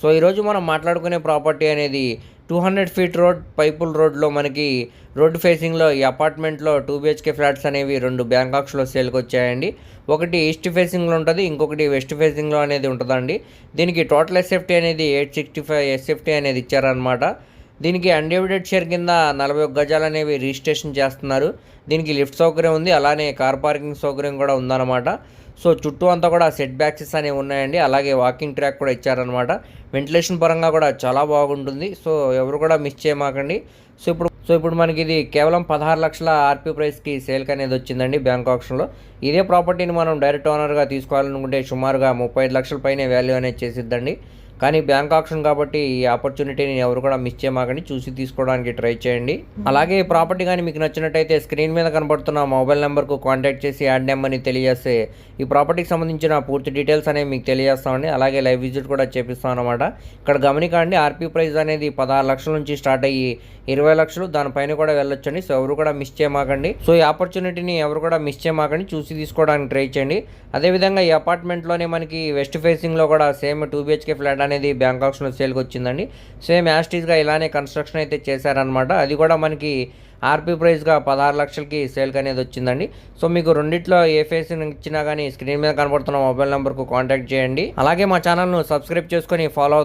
So ఈరోజు మనం మాట్లాడుకునే ప్రాపర్టీ అనేది టూ హండ్రెడ్ ఫీట్ రోడ్ పైపుల్ రోడ్లో మనకి రోడ్డు ఫేసింగ్లో ఈ అపార్ట్మెంట్లో టూ బిహెచ్కే ఫ్లాట్స్ అనేవి రెండు బ్యాంకాక్స్లో సేల్కి వచ్చాయండి. ఒకటి ఈస్ట్ ఫేసింగ్లో ఉంటుంది ఇంకొకటి వెస్ట్ ఫేసింగ్లో అనేది ఉంటుందండి. దీనికి టోటల్ ఎస్ఎఫ్టీ అనేది ఎయిట్ సిక్స్టీ ఫైవ్ ఎస్ఎఫ్టీ అనేది ఇచ్చారనమాట దీనికి అన్డివిడెడ్ షేర్ కింద నలభై ఒక్క గజాలు అనేవి రిజిస్ట్రేషన్ చేస్తున్నారు. దీనికి లిఫ్ట్ సౌకర్యం ఉంది అలానే కార్ పార్కింగ్ సౌకర్యం కూడా ఉందన్నమాట. సో చుట్టూ అంతా కూడా సెట్ బ్యాక్సెస్ అనేవి ఉన్నాయండి అలాగే వాకింగ్ ట్రాక్ కూడా ఇచ్చారనమాట వెంటిలేషన్ పరంగా కూడా చాలా బాగుంటుంది. సో ఎవరు కూడా మిస్ చేయమాకండి. సో ఇప్పుడు సో ఇప్పుడు మనకి ఇది కేవలం పదహారు లక్షల ఆర్పీ ప్రైస్కి సేల్కి అనేది వచ్చిందండి బ్యాంక్ ఆప్షన్లో. ఇదే ప్రాపర్టీని మనం డైరెక్ట్ ఓనర్గా తీసుకోవాలనుకుంటే సుమారుగా ముప్పై ఐదు లక్షల పైన వాల్యూ అనేది చేసిద్దండి. కానీ బ్యాంక్ ఆప్షన్ కాబట్టి ఈ ఆపర్చునిటీని ఎవరు కూడా మిస్ చేయమాకండి. చూసి తీసుకోవడానికి ట్రై చేయండి. అలాగే ఈ ప్రాపర్టీ కానీ మీకు నచ్చినట్టయితే స్క్రీన్ మీద కనబడుతున్న మొబైల్ నెంబర్కు కాంటాక్ట్ చేసి యాడ్ నెంబర్ని తెలియజేస్తే ఈ ప్రాపర్టీకి సంబంధించిన పూర్తి డీటెయిల్స్ అనేవి మీకు తెలియజేస్తామండి. అలాగే లైవ్ విజిట్ కూడా చేపిస్తాం అనమాట ఇక్కడ గమనికండి ఆర్పీ ప్రైస్ అనేది పదహారు లక్షల నుంచి స్టార్ట్ అయ్యి ఇరవై లక్షలు. దానిపైన కూడా వెళ్ళొచ్చండి. సో ఎవరు కూడా మిస్ చేయమాకండి. సో ఈ ఆపర్చునిటీని ఎవరు కూడా మిస్ చేయమాకండి. చూసి తీసుకోవడానికి ట్రై చేయండి. అదేవిధంగా ఈ అపార్ట్మెంట్లోనే మనకి వెస్ట్ ఫేసింగ్లో కూడా సేమ్ టూ బిహెచ్కే ఫ్లాట్ అనేది బ్యాంకాక్స్లో సేల్కి వచ్చిందండి. సేమ్ యాస్టీస్గా ఇలానే కన్స్ట్రక్షన్ అయితే చేశారనమాట అది కూడా మనకి ఆర్పీ ప్రైస్గా పదహారు లక్షలకి సేల్కి అనేది వచ్చిందండి. సో మీకు రెండిట్లో ఏ ఫేస్ ఇచ్చినా కానీ స్క్రీన్ మీద కనబడుతున్న మొబైల్ నెంబర్కు కాంటాక్ట్ చేయండి. అలాగే మా ఛానల్ను సబ్స్క్రైబ్ చేసుకొని ఫాలో